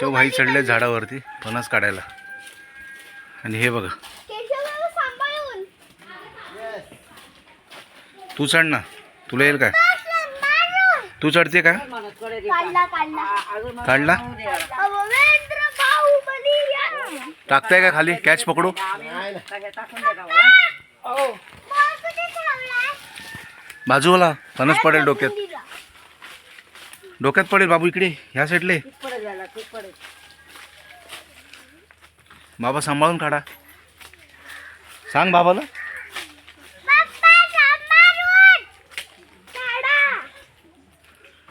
केशव भाई चढले झाडावरती फणस काढायला. आणि हे बघा. तू चढ ना. तुला येईल काय? तू चढते का? काढला टाकताय का खाली? कॅच पकडू? बाजूला फणस पडेल डोक्यात. डोक्यात पडेल बाबू इकडे ह्या साईडले बाबा सांभाळून काढा. सांग बाबाला.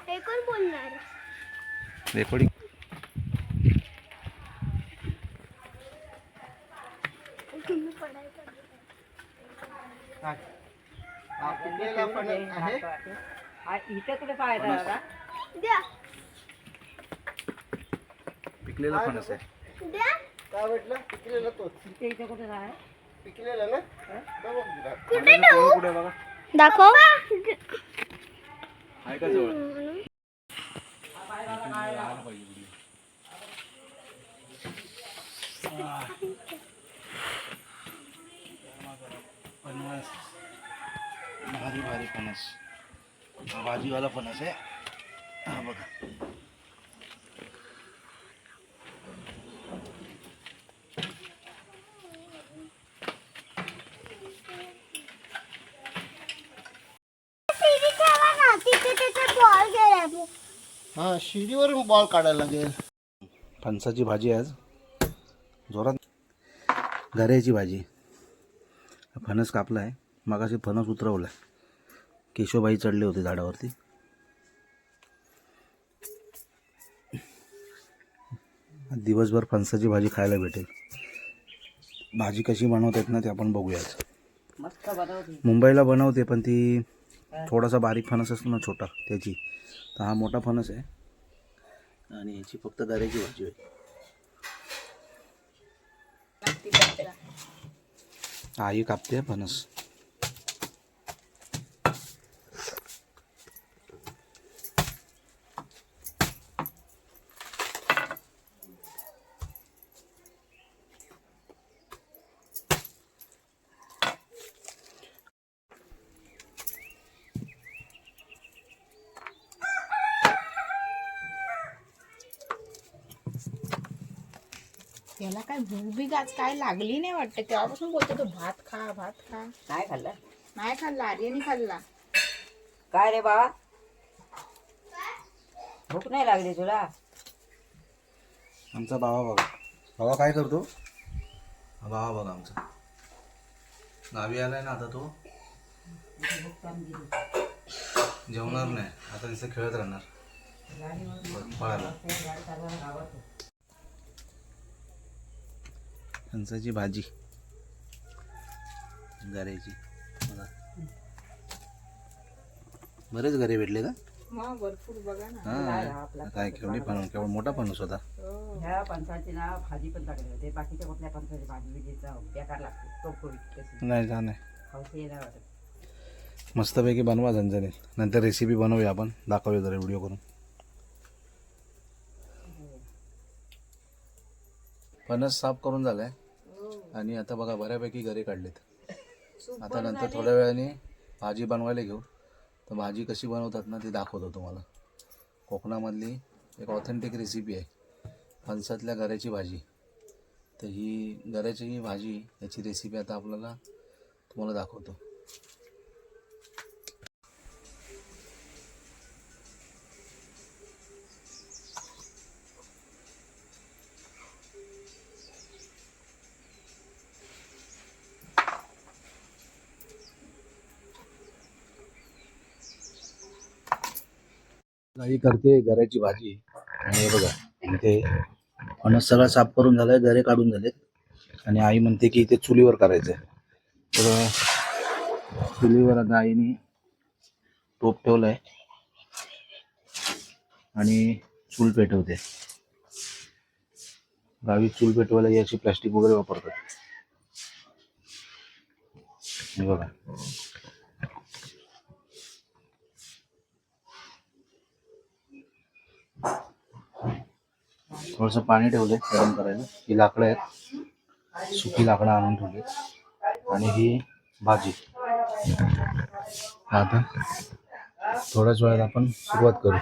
हे कोण बोलणार? रेकॉर्डिंग. आहे? इथे कुठे पाहायचा दादा? द्या. पिकलेला फणस आहे. काय म्हटलं? पिकलेला कुठे पिकलेला ना? बघू जरा. कुठे ठेवू? दाखव. आहे का जवळ? फणस भारी भारी फणस हा भाजीवाला फणस आहे. हा बघा. हा शिडीवरून बॉल काढायला लागेल. फणसाची भाजी आज. जोरात. गऱ्याची भाजी. फणस कापला आहे मागाशी फणस उतरवला केशवबाई चढले होते झाडावरती. दिवसभर फणसाची भाजी खायला भेटेल. भाजी कशी बनवतात ना ते आपण बघूयाच मुंबईला बनवते पण ती थोडासा बारीक फणस असतो ना छोटा त्याची. तर हा मोठा फणस आहे. आणि ह्याची फक्त गऱ्याची भाजी आहे ही कापते फणस. त्याला काय भूक बी आज काय लागली नाही वाटते. तेव्हापासून बोलतो तो भात खा भात खा. काय खाल्लं? नाही खाल्ला आर्यने खाल्ला. काय रे बाबा? भूक नाही लागली तुला? आमचा बाबा बघा. बाबा काय करतो? हा बाबा बघा आमचा. गावी आलाय ना आता तो. जेवणार नाही. आता नुसतं खेळत राहणार. पळाला. फणसाची भाजी. गऱ्याची बघा. बरेच गरे भेटले का? भरपूर बघा ना. हा काय केवढी पण केवढा मोठा फणस होता. ह्या पणसाची ना भाजी पण टाकली होते. बाकीच्या कुठल्या पणसाची भाजी बिजीचा बेकार लागते. तो कशी नाही जा नाही खाऊशी येणार वाटत. मस्तपैकी बनवा झणझणीत. नंतर रेसिपी बनवूया आपण. दाखवूया जरा व्हिडिओ करून. फणस साफ करून झालाय. आणि आता बघा बऱ्यापैकी घरी काढलेत. आता नंतर थोड्या वेळाने भाजी बनवायला घेऊ. तर भाजी कशी बनवतात ना ती दाखवतो तुम्हाला. कोकणामधली एक ऑथेंटिक रेसिपी आहे. फणसातल्या गऱ्याची भाजी. तर ही गऱ्याची ही भाजी याची रेसिपी आता आपल्याला तुम्हाला दाखवतो. आई करते गऱ्याची भाजी. आणि हे बघा इथे फणस सगळं साफ करून झालाय गरे काढून झालेत. आणि आई म्हणते की इथे चुलीवर करायचंय. तर चुलीवर आता आईने टोप ठेवलाय. आणि चूल पेटवते. गावी चूल पेटवायला ही अशी प्लास्टिक वगैरे वापरतात. हे बघा. थोडंसं पाणी ठेवलंय गरम करायला. ही लाकडं आहेत. सुकी लाकडं आणून ठेवली आणि ही भाजी. आता थोड्याच वेळात आपण सुरुवात करू.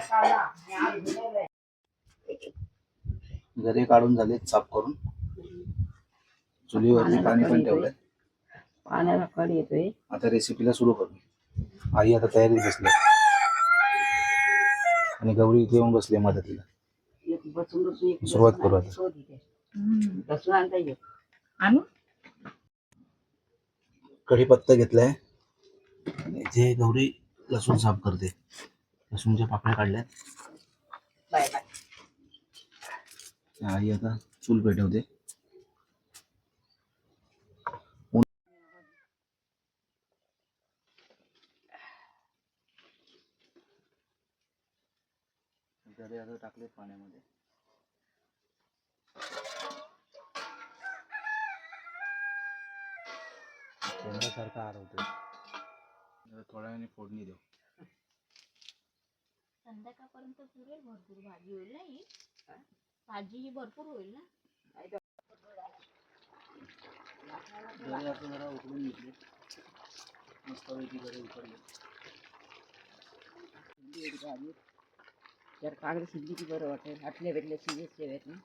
गरे काढून झाले साफ करून. चुलीवरती पाणी पण ठेवलंय. पाण्याला कड येतोय. आता रेसिपीला सुरू करू. आई आता तयारीत बसली आणि गौरी इथे येऊन बसली मदतीला. बसून बसून एक सुरुवात करू आता. शोध इथे. लसूण आणता येईल आणू? कढीपत्ता घेतलाय. आणि इथे गौरी लसूण साफ करते लसूणच्या पाकळ्या काढल्यात. Bye bye. आई आता चूल पेटवते टाकले पाण्यामध्ये. आरवते जरा थोड्या वेळाने फोडणी देऊ. संध्याकाळपर्यंत पुरेल भरपूर भाजी होईल ना ही? भाजी ही भरपूर होईल ना? गरे असं जरा उकळून घेतले. मस्तपैकी गरे उकडले. जर कागद शिजली की बरं वाटेल. आटले भेटले शिजेच ठेवायत ना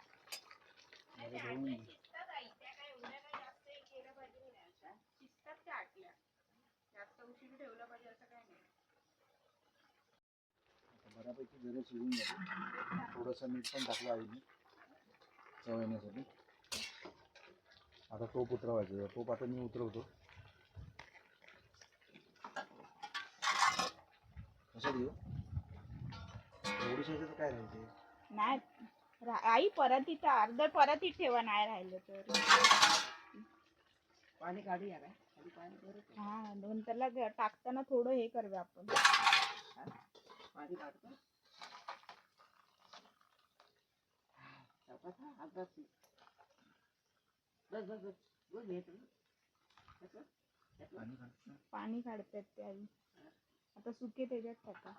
बऱ्यापैकी शिजून झाले थोडंसं मीठ पण टाकलं आईने चव येण्यासाठी. आता टोप उतरवायचं टोप आता मी उतरवतो. कसं देऊ काय राहायचे नाही आई परत इथं अर्ध परत इथं ठेवा नाही राहिलं तर. पाणी काढूया काय? हा नंतरला टाकताना थोडं हे करूया आपण. पाणी कसं पाणी काढ. पाणी काढतात ते आई. आता सुके त्याच्यात टाका.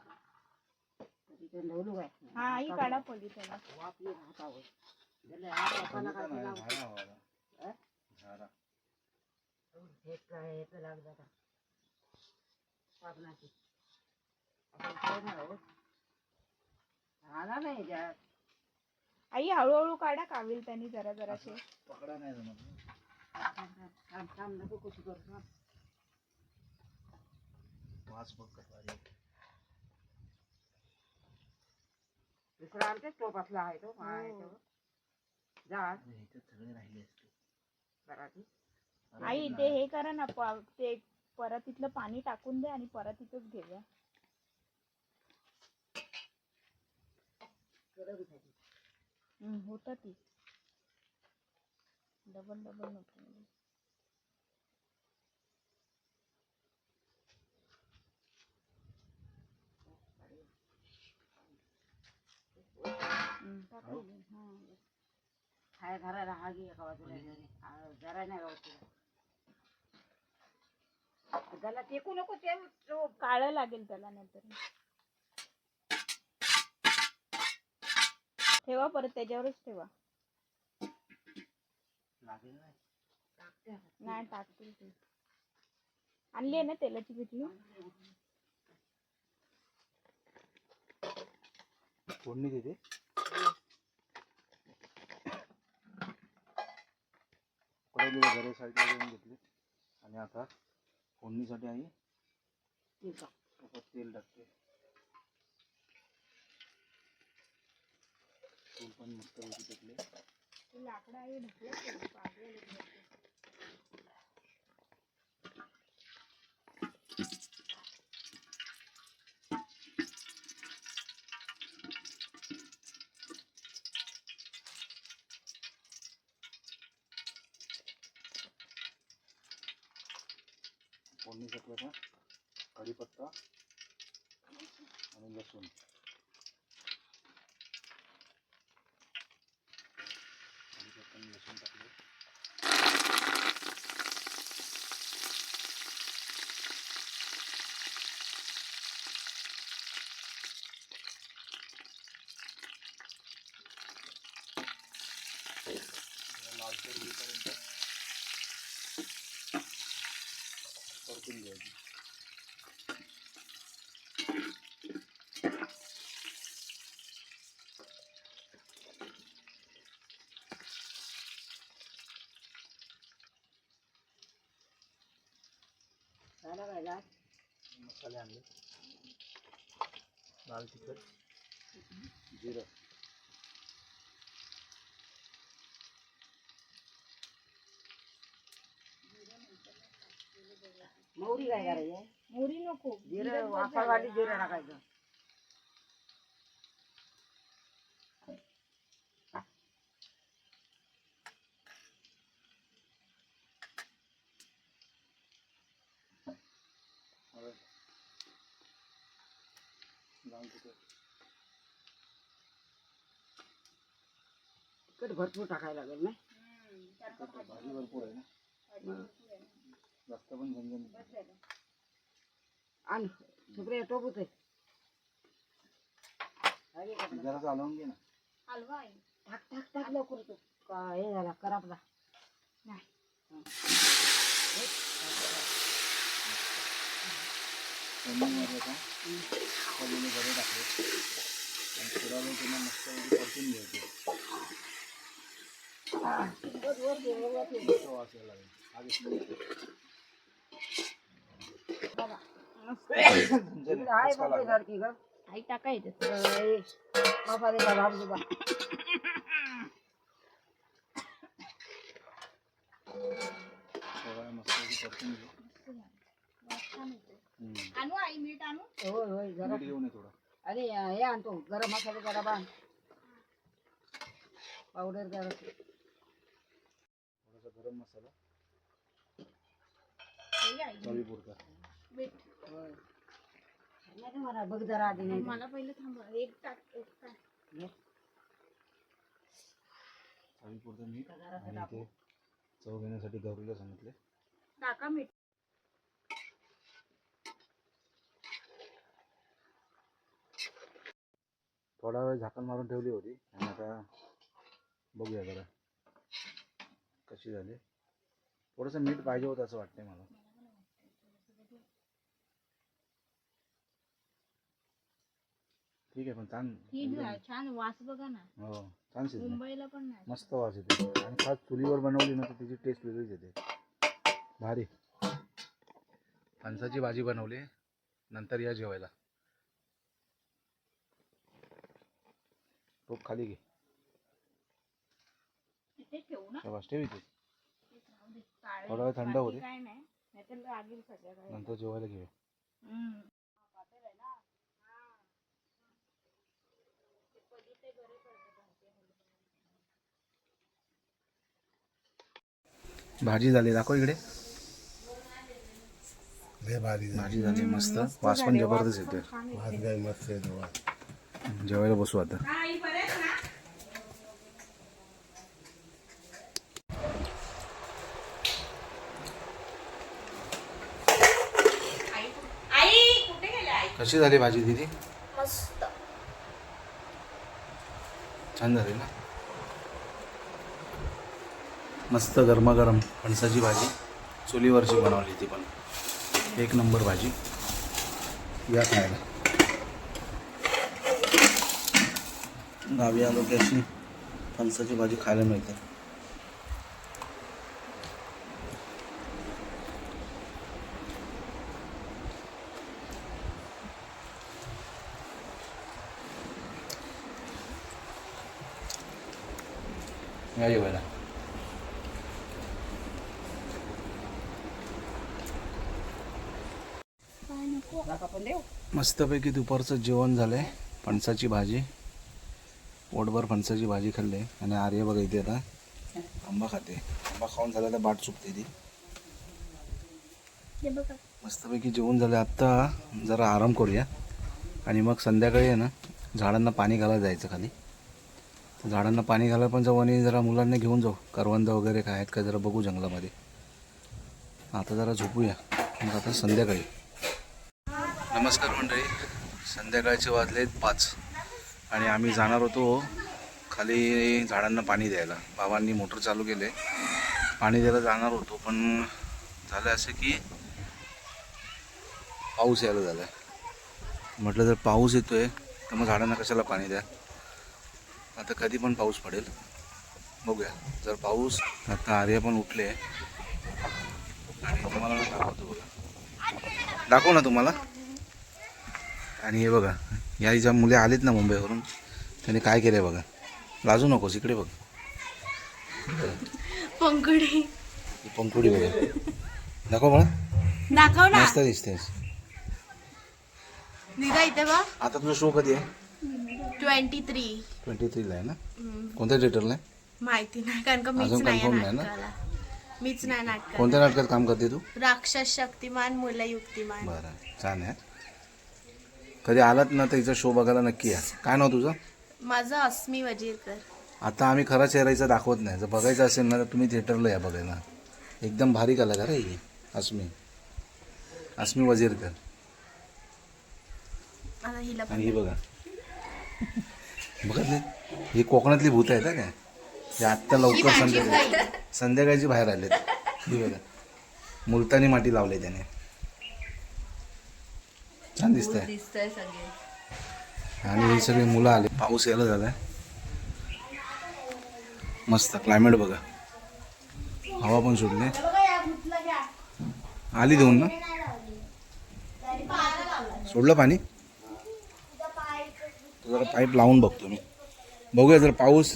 हा आई काढा पडी त्याला हे हे. आला नाही आई हळूहळू काढा कावील त्यांनी जरा जराशे. पकडा नाही जमत. थांब थांब नको कुठं करू. थांब. वास बघ कसा आहे. दुसरा आमच्याच टोपातला आहे तो माळ्याच्यावर. जा. सगळे राहिले असते आई ते हे करा ना प- ते परत इथलं पाणी टाकून दे आणि परत इथंच घेऊया. हम्म, होतं ती डबल डबल नको हम्म, टाका हे. खाय घराला हा घे एका बाजूला जरा नाही गावत. त्याला टेकू नको ते काळं लागेल त्याला नंतर. ठेवा परत त्याच्यावरच ठेवा. नाही. टाकते. नाही टाकतील ते. आणली आहे ना तेलाची पिटली फोडणी देते. गरे साईडला देऊन घेतले. आणि आता फोडणीसाठी आई आहे. तेल टाकते. तूप पण मस्त टाकले. लाकडं आहे ढकलत ठेवा, पागल आहे ते. फोडणीसाठी आता कढीपत्ता आणि लसूण कढीपत्ता आणि लसूण टाकले लालसर होईपर्यंत परतून घ्यायची झालं काय जात मसाले आणले लाल तिखट जिरं मोहरी काय करायची मोरी नको जिरं वाफा वाटी जिरं टाकायचं हळद लाल तिखट तिखट भरपूर टाकायला लागेल ना भाजी भरपूर आहे ना जास्त पण झणझण आणि. टोपूच आहे जरा चालवून घे ना. हलवा आई टाक टाक टाक लवकर तू. का हे झाला करापला आता पहिले गरे टाकले आणि थोडा वेळ त्यांना मस्त परतून घ्यायचे वास यायला लागेल आधी इकडे आहे बघ सारखी ग आई टाका येते बाबा रे बाबा बाबा. आणू आई मीठ आणू? होय होय जरा. घेऊन थोडं. अरे हे आणतो. गरम मसाले जरा बांध. पावडर जरा. थोडासा गरम मसाला. चवीपुरता. मीठ. नाही मला बघ जरा आधी नाही मला पहिलं थांबा एक टाक एक मीठ आणि ते चव घेण्यासाठी गौरीला सांगितले. टाका मीठ थोडा वेळ झाकण मारून ठेवली होती. आणि आता बघूया जरा कशी झाली. थोडंसं मीठ पाहिजे होतं असं वाटतंय मला. ठीक आहे पण छान ही झा- छान वास बघा ना. हो छान शिजलं. मुंबईला पण नाही. मस्त वास येते. आणि खास चुलीवर बनवली ना तर त्याची टेस्ट वेगळीच येते. भारी. फणसाची भाजी बनवली. नंतर या जेवायला. टोप खाली घे. इथे ठेवू ना. शाबास ठेव इथे. राहू दे. काळे थोडा वेळ थंड सगळ्या नंतर जेवायला घेऊया. भाजी झाली दाखव इकडे. लय भारी भाजी झाली मस्त. वास पण जबरदस्त येते भात काय मस्त आहे तेव्हा. जेवायला बसू आता. कशी झाली भाजी दिदी? मस्त. छान झाली ना? मस्त गरमागरम फणसाची भाजी. चुलीवरची बनवली ती पण. एक नंबर भाजी. या खायला. गावी आलो की अशी फणसाची भाजी खायला मिळते. या जेवायला नका पण देऊ मस्तपैकी दुपारचं जेवण झालं आहे फणसाची भाजी. पोटभर फणसाची भाजी खाल्ली. आणि आर्य बघा इथे आता आंबा खाते. आंबा खाऊन झाला तर बाट चुकते ती. मस्तपैकी जेवण झालं आत्ता जरा आराम करूया. आणि मग संध्याकाळी आहे ना झाडांना पाणी घालायला जायचं खाली. झाडांना पाणी घालायला पण जाऊ आणि जरा मुलांना घेऊन जाऊ. करवंद वगैरे काय आहेत का जरा बघू जंगलामध्ये. आता जरा झोपूया. मग आता संध्याकाळी. नमस्कार मंडळी. संध्याकाळचे वाजलेत पाच आणि आम्ही जाणार होतो खाली झाडांना पाणी द्यायला. बाबांनी मोटर चालू केले. पाणी द्यायला जाणार होतो पण झालं असं की पाऊस यायला झाला. म्हटलं जर पाऊस येतो आहे तर मग झाडांना कशाला पाणी द्या? आता कधी पण पाऊस पडेल. बघूया. जर पाऊस आता आर्या पण उठले. आणि तुम्हाला दाखवतो बघा. दाखव ना तुम्हाला? आणि हे बघा या ज्या मुले आलेत ना मुंबईवरून त्यांनी काय केलं बघा? लाजू नकोस इकडे बघ. पंकडी ही पंकुडी बघा. दाखव बघा दाखव ना. मस्त दिसतेस निघा इथे आता तुझा शो कधी आहे? Twenty three. ट्वेंटी थ्रीला आहे ना? कोणत्या थिएटरला आहे? माहिती नाही कारण का मीच अजून नाही confirm नाही ना? नाटकाला. मीच नाही नाटकाला. कोणत्या नाटकात काम करते तू? राक्षस शक्तिमान मुलं युक्तिमान बरं छान आहे. कधी आलात ना तर हिचा शो बघायला नक्की या. काय नाव तुझं? माझं अस्मी वजीरकर. आता आम्ही खरा चेहराचा दाखवत नाही. जर बघायचं असेल ना तर तुम्ही थिएटरला या बघायला. एकदम भारी कलाकार आहे ही अस्मी. अस्मी वजीरकर. आता हिला पण आणि ही बघा. बघत नाही ही कोकणातली भूत आहेत हा काय? हे आत्ता लवकर संध्याकाळी संध्याकाळची बाहेर आलेत. ही बघा. मुलतानी माती लावले त्याने. छान दिसतंय. दिसतंय सगळे. आणि ही सगळी मुलं आले. पाऊस यायला झालाय. मस्त क्लायमेट बघा. हवा पण सुटली. आली देऊन ना? सोडलं पाणी? जरा पाईप लावून बघतो मी. बघूया जर पाऊस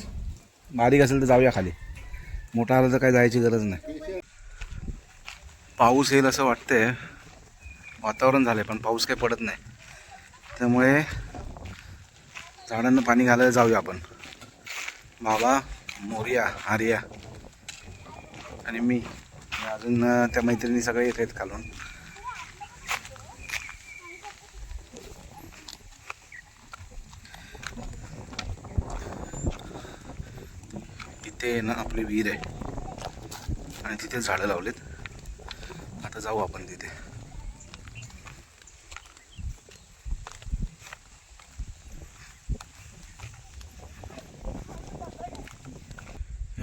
बारीक असेल तर जाऊया खाली. मोठा आला तर काय जायची गरज नाही. पाऊस येईल असं वाटतंय. वातावरण झालंय पण पाऊस काही पडत नाही. त्यामुळे झाडांना पाणी घालायला जाऊया आपण. बाबा मोर्या आर्या आणि मी. अजून त्या मैत्रिणी सगळे येत आहेत घालून तिथे ना आपली विहीर आहे. आणि तिथे झाडं लावलेत. आता जाऊ आपण तिथे.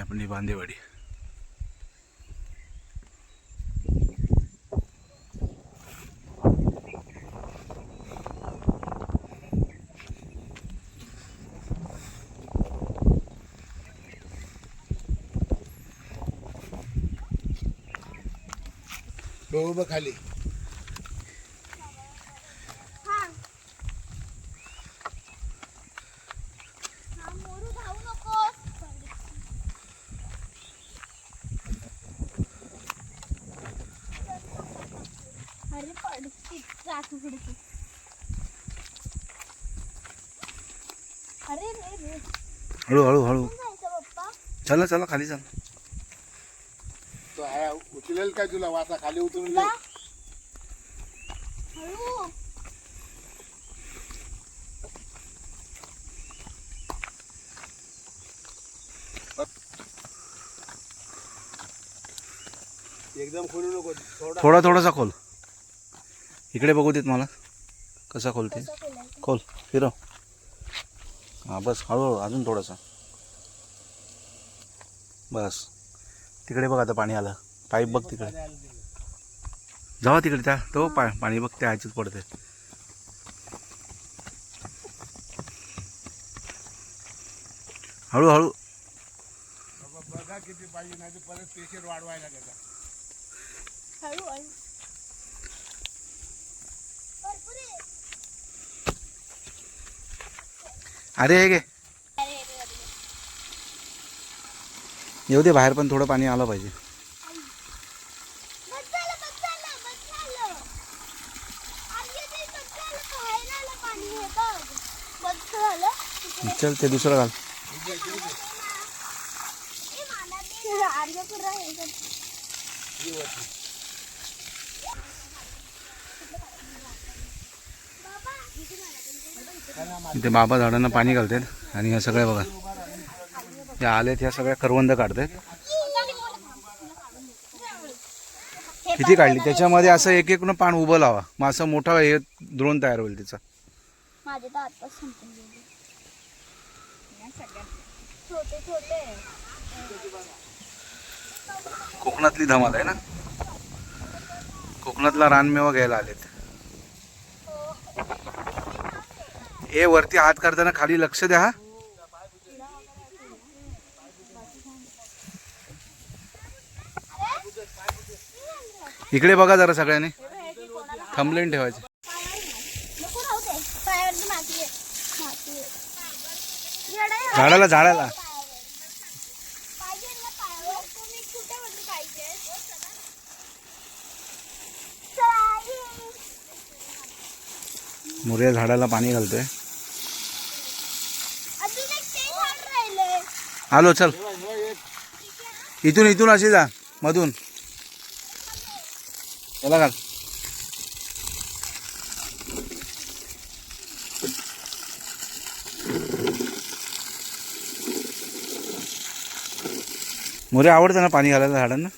आपली बांदेवाडी खाली अरे पडती राखू पडती अरे रे रे हळू हळू हळू. चला चला खाली चल. तो आहे उचलेल काय तुला वाचा? खाली उतरून दे. हळू. एकदम खोलू नको थोडा. थोडा थोडासा खोल. इकडे बघू देत मला. कसा खोलते? खोल फिरव. हां बस हळूहळू अजून थोडंसं. बस. तिकडे बघ आता पाणी आलं. पाईप बघ तिकडे. जावा तिकडे त्या. तो पा पाणी बघ त्या ह्याच्यात पडते हळूहळू. बघा किती पाहिजे नाही परत पेशंट वाढवायला त्याचा हळू हळू भरपूर आहे. अरे हे घे. येऊ दे बाहेर पण थोडं पाणी आलं पाहिजे. बस झालं, बस झालं, बस झालं. अरे ते बस झालं, बाहेर आलं पाणी हे बघ. बस झालं. चल ते दुसरं घाल ए, मला दे. आर्यपुरा हे कर. इथे बाबा झाडांना पाणी घालतात आणि ह्या सगळ्या बघा. त्या आल्यात ह्या सगळ्या करवंद काढतात. किती काढली? त्याच्यामध्ये असं एक एक पान उभं लावा. मग असं मोठा हे द्रोण तयार होईल तिचा. कोकणातली धमाल आहे ना? कोकणातला रानमेवा घ्यायला आलेत. हे वरती हात करताना खाली लक्ष द्या इकडे बघा जरा सगळ्यांनी. थांबलेन ठेवायचे. झाडाला झाडाला. मुर्या झाडाला पाणी घालतोय. हॅलो चल. इथून इथून अशी जा मधून. चला घाल. मोरे आवडतं ना पाणी घालायला झाडांना?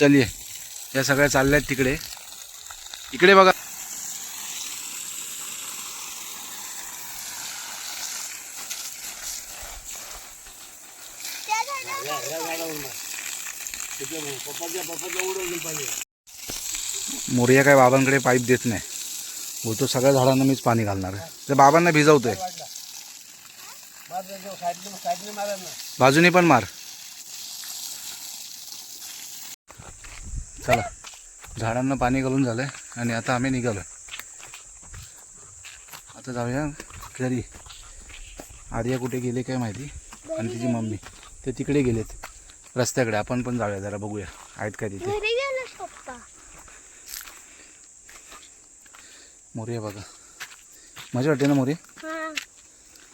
चलिये या सगळ्या चालल्यात तिकडे. इकडे बघा. मोर्या मोरिया काय बाबांकडे पाईप देत नाही. बोलतो सगळ्या झाडांना मीच पाणी घालणार आहे. तर बाबांना भिजवतोय. बाजूने पण मार. चला. झाडांना पाणी घालून झालंय आणि आता आम्ही निघालोय. आता जाऊया घरी. आर्या कुठे गेले काय माहिती? आणि तिची मम्मी. ते तिकडे गेलेत. रस्त्याकडे. आपण पण जाऊया जरा बघूया. आहेत काय तिथे? घरी गेलो पप्पा. मोरे बघा. मजा वाटते ना मोरे? हा.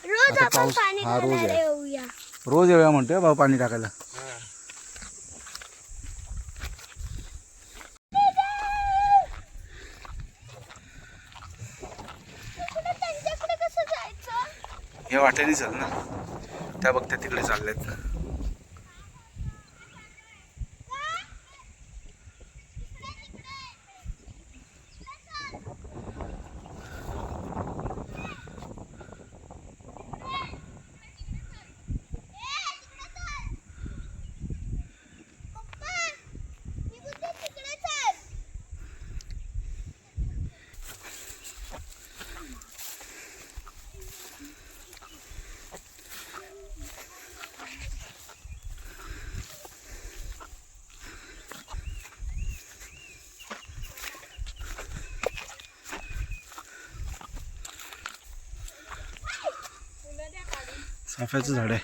रोज आता पाऊस- हा, रोज आहे. येऊया. रोज येऊया म्हणतोय भाऊ पाणी टाकायला पुढे त्यांच्याकडे कसं जायचं हे वाटेने चल ना. त्या बघत्या तिकडे चालल्यात चाफ्याचं झाड आहे.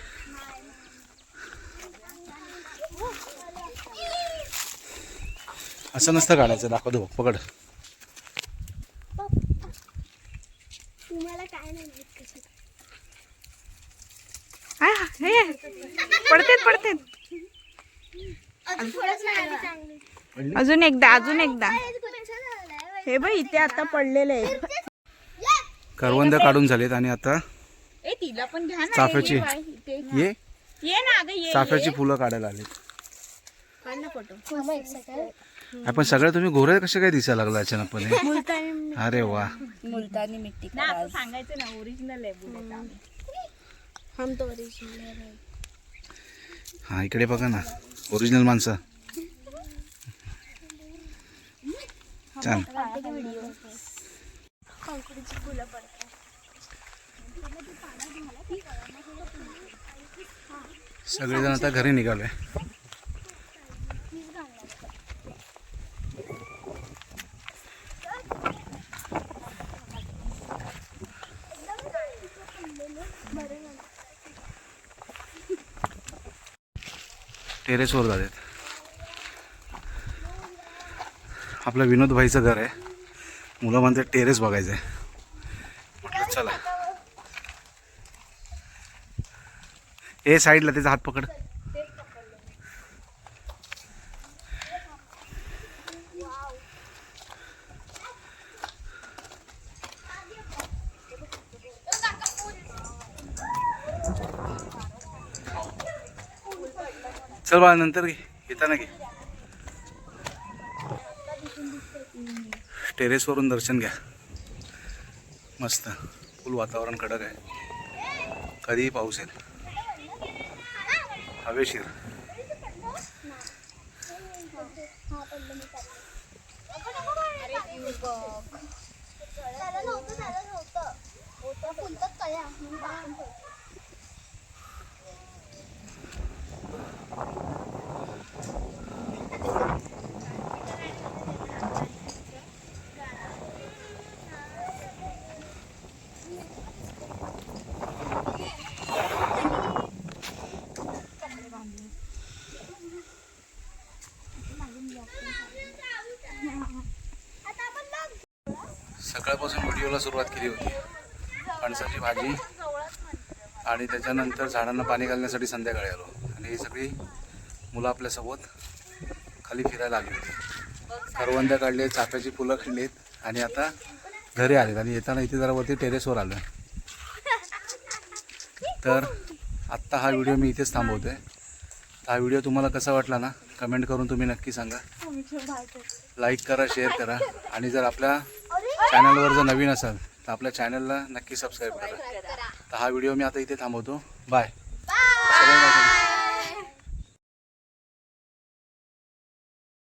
असं नसतं काढायचं दाखवतो बघ पकड. तुम्हाला काय नाही माहीत कसं आ, हे पडतेत पडतेत. अजून थोडंच नाही चांगली अजून एकदा अजून एकदा. हे बघ इथे आता पडलेले आहेत. करवंद काढून झालेत आणि आता ए तिला पण घ्या ना चाफ्याची. ये बाई, इथे. ये. ये ना अगं ये चाफ्याची फुलं काढायला आलीत काढ ना फोटो थांबा एक सेकंड आपण सगळे तुम्ही घोरे कसे काय दिसायला लागला अचानकपणे मुलतानी अरे वा. मुलतानी मिट्टी ना असं सांगायचं ना ओरिजिनल आहे बुलेट आम्ही. हम तो ओरिजिनल है हा इकडे बघा ना. ओरिजिनल माणसं. छान फुलं पडतात सगळेजण आता घरी निघालोय. टेरेसवर जातात आपलं विनोद भाईचं घर आहे. मुलं म्हणतात टेरेस बघायचं आहे म्हटलं चला ए साईडला त्याचा हात पकड. चल बाळा नंतर घे. येताना घे. टेरेसवरून दर्शन घ्या. मस्त. फुल वातावरण कडक आहे. कधीही पाऊस येईल Aber Hallöchen. सकाळपासून व्हिडिओला सुरुवात केली होती. फणसाची भाजी आणि त्याच्यानंतर झाडांना पाणी घालण्यासाठी संध्याकाळी आलो. आणि ही सगळी मुलं आपल्यासोबत खाली फिरायला आली होती. करवंद्या काढले चाफ्याची फुलं काढलीत आणि आता घरी आलेत. आणि येताना इथे जरा वरती टेरेसवर आलो तर आत्ता हा व्हिडिओ मी इथेच थांबवतोय. हा व्हिडिओ तुम्हाला कसा वाटला ना कमेंट करून तुम्ही नक्की सांगा. लाईक करा शेअर करा. आणि जर आपल्या चॅनलवर जर नवीन असाल तर आपल्या चॅनलला नक्की सबस्क्राईब करा. तर हा व्हिडिओ मी आता इथे थांबवतो. बाय